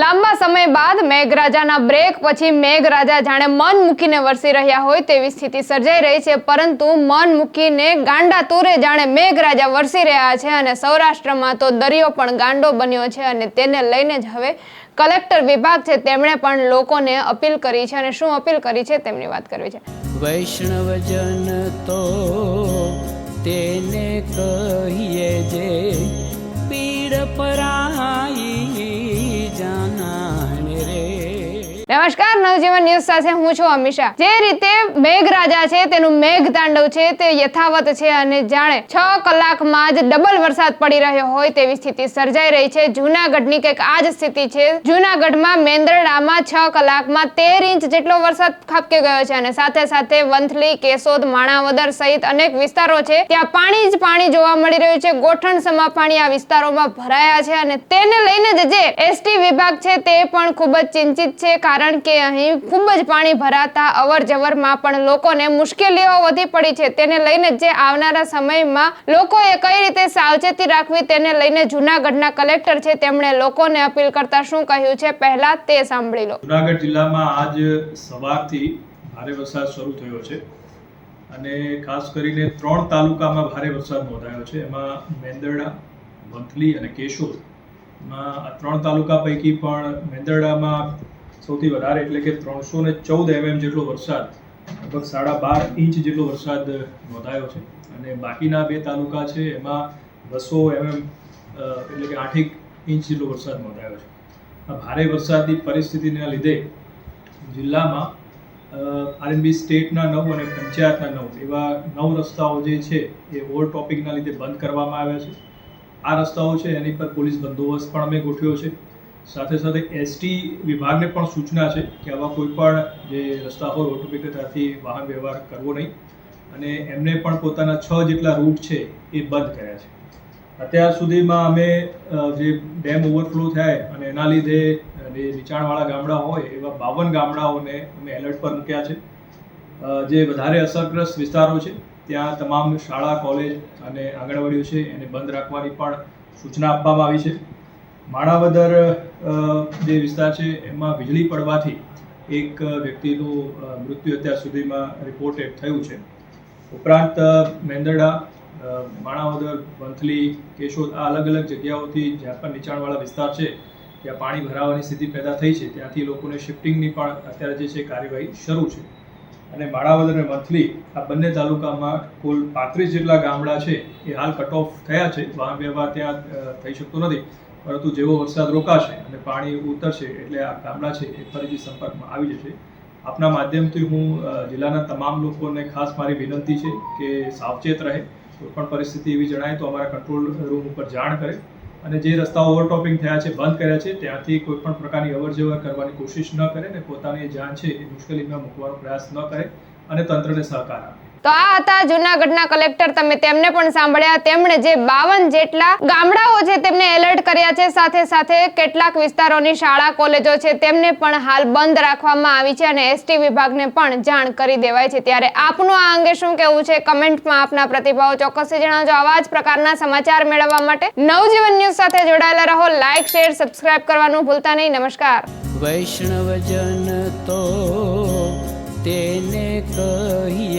લાંબા સમય બાદ મેઘરાજાના બ્રેક પછી મેઘરાજા જાણે મન મૂકીને વરસી રહ્યા હોય તેવી સ્થિતિ સર્જાઈ રહી છે, પરંતુ મન મૂકીને ગાંડા તૂરે જાણે મેઘરાજા વરસી રહ્યા છે અને સૌરાષ્ટ્રમાં તો દરિયો પણ ગાંડો બન્યો છે અને તેને લઈને જ હવે કલેક્ટર વિભાગ છે તેમણે પણ લોકોને અપીલ કરી છે અને શું અપીલ કરી છે તેમની વાત કરવી છે. વૈષ્ણવજન તો તેને કહીએ જે પીડ પરાઈ નમસ્કાર, નવજીવન ન્યૂઝ સાથે હું છું અમિશા જે રીતે મેઘરાજા છે, તેનું મેઘ તાંડવ છે, તે યથાવત છે અને જાણે છ કલાકમાં જ ડબલ વરસાદ પડી રહ્યો હોય તેવી સ્થિતિ સર્જાઈ રહી છે. જૂનાગઢની કંઈક આ જ સ્થિતિ છે. જૂનાગઢમાં મેંદરડામાં છ કલાકમાં તેર ઇંચ જેટલો વરસાદ ખાબકી ગયો છે અને સાથે સાથે વંથલી, કેશોદ, માણાવદર સહિત અનેક વિસ્તારો છે. ત્યાં પાણી જ પાણી જોવા મળી રહ્યું છે. ગોઠણ સમા પાણી આ વિસ્તારોમાં ભરાયા છે અને તેને લઈને જ જે એસટી વિભાગ છે, તે પણ ખૂબ જ ચિંતિત છે. કારણ કે અહીં ખૂબ જ પાણી ભરાતા અવર જવરમાં પણ લોકોને મુશ્કેલીઓ વધી પડી છે. તેને લઈને જે આવનારા સમયમાં લોકોએ કઈ રીતે સાવચેતી રાખવી તેને લઈને જૂનાગઢના કલેક્ટર છે. તેમણે લોકોને અપીલ કરતા શું કહ્યું છે પહેલા તે સાંભળી લો. જૂનાગઢ જિલ્લામાં આજ સવારથી ભારે વરસાદ શરૂ થયો છે અને ખાસ કરીને ત્રણ તાલુકામાં ભારે વરસાદ નોંધાયો છે. એમાં મેંદરડા વંથલી અને કેશોદમાં આ ત્રણ તાલુકા પૈકી પણ મેંદરડામાં સૌથી વધારે એટલે કે ત્રણસો ને ચૌદ એમએમ જેટલો વરસાદ, લગભગ સાડા બાર ઇંચ જેટલો વરસાદ નોંધાયો છે. અને બાકીના બે તાલુકા છે, એમાં બસો એમએમ એટલે કે આઠેક ઇંચ જેટલો વરસાદ નોંધાયો છે. આ ભારે વરસાદની પરિસ્થિતિના લીધે જિલ્લામાં આરએનબી સ્ટેટના નવ અને પંચાયતના નવ એવા નવ રસ્તાઓ જે છે એ ઓવર ટોપિકના લીધે બંધ કરવામાં આવ્યા છે. આ રસ્તાઓ છે, એની પર પોલીસ બંદોબસ્ત પણ અમે ગોઠવ્યો છે. સાથે સાથે એસટી વિભાગને પણ સૂચના છે કે આવા કોઈ પણ જે રસ્તા ઓવર ત્યાંથી વાહન વ્યવહાર કરવો નહીં. અને એમને પણ પોતાના છ જેટલા રૂટ છે એ બંધ કર્યા છે. અત્યાર સુધીમાં અમે જે ડેમ ઓવરફ્લો થાય અને એના લીધે જે નીચાણવાળા ગામડા હોય એવા બાવન ગામડાઓને અમે એલર્ટ પર મૂક્યા છે. જે વધારે અસરગ્રસ્ત વિસ્તારો છે, ત્યાં તમામ શાળા કોલેજ અને આંગણવાડીઓ છે એને બંધ રાખવાની પણ સૂચના આપવામાં આવી છે. માણાવદર જે વિસ્તાર છે, એમાં વીજળી પડવાથી એક વ્યક્તિનું મૃત્યુ અત્યાર સુધીમાં રિપોર્ટેડ થયું છે. ઉપરાંત મેંદરડા માણાવદર, વંથલી, કેશોદ આ અલગ અલગ જગ્યાઓથી જ્યાં પણ નીચાણવાળા વિસ્તાર છે, ત્યાં પાણી ભરાવાની સ્થિતિ પેદા થઈ છે, ત્યાંથી લોકોને શિફ્ટિંગની પણ અત્યારે જે છે કાર્યવાહી શરૂ છે. અને માણાવદર અને વંથલી આ બંને તાલુકામાં કુલ પાંત્રીસ જેટલા ગામડા છે, એ હાલ કટ ઓફ થયા છે. વાહન વ્યવહાર ત્યાં થઈ શકતો નથી. પરંતુ જેવો વરસાદ રોકાશે અને પાણી ઉતરશે એટલે આ ગામડા છે એ ફરીથી સંપર્કમાં આવી જશે. આપના માધ્યમથી હું જિલ્લાના તમામ લોકોને ખાસ મારી વિનંતી છે કે સાવચેત રહે. કોઈ પણ પરિસ્થિતિ એવી જણાય તો અમારા કંટ્રોલ રૂમ ઉપર જાણ કરે. અને જે રસ્તાઓ ઓવરટોપિંગ થયા છે, બંધ કર્યા છે, ત્યાંથી કોઈ પણ પ્રકારની અવર જવર કરવાની કોશિશ ન કરે ને પોતાની જાન છે એ મુશ્કેલીમાં મૂકવાનો પ્રયાસ ન કરે અને તંત્રને સહકાર આપે. તો આ હતા જૂનાગઢના કલેક્ટર. તમે તેમને પણ સાંભળ્યા. તેમણે જે બાવન જેટલા ગામડાઓ છે તેમને એલર્ટ કર્યા છે. સાથે સાથે કેટલાક વિસ્તારોની શાળા, કોલેજો છે તેમને પણ હાલ બંધ રાખવામાં આવી છે અને એસટી વિભાગને પણ જાણ કરી દેવાય છે. ત્યારે આપનું આ અંગે શું કહેવું છે? કમેન્ટમાં આપના પ્રતિભાવો ચોક્કસથી જણાવજો. આવા જ પ્રકારના સમાચાર મેળવવા માટે નવજીવન ન્યૂઝ સાથે જોડાયેલા રહો. લાઇક શેર સબસ્ક્રાઇબ કરવાનું ભૂલતા નહીં. નમસ્કાર. વૈષ્ણવજન તો તેને કહીએ